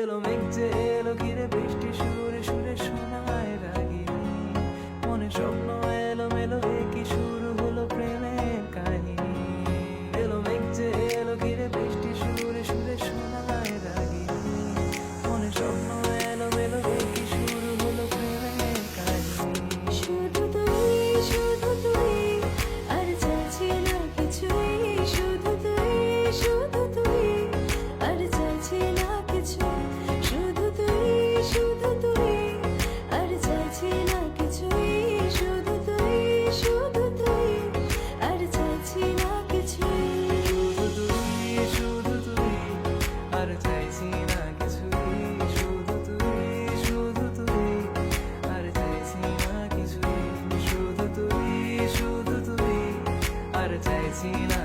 এলো মেঘ যে এলো ঘিরে বৃষ্টি সুরে সুরে শোনায় রাগিনী। মনে স্বপ্ন 1999.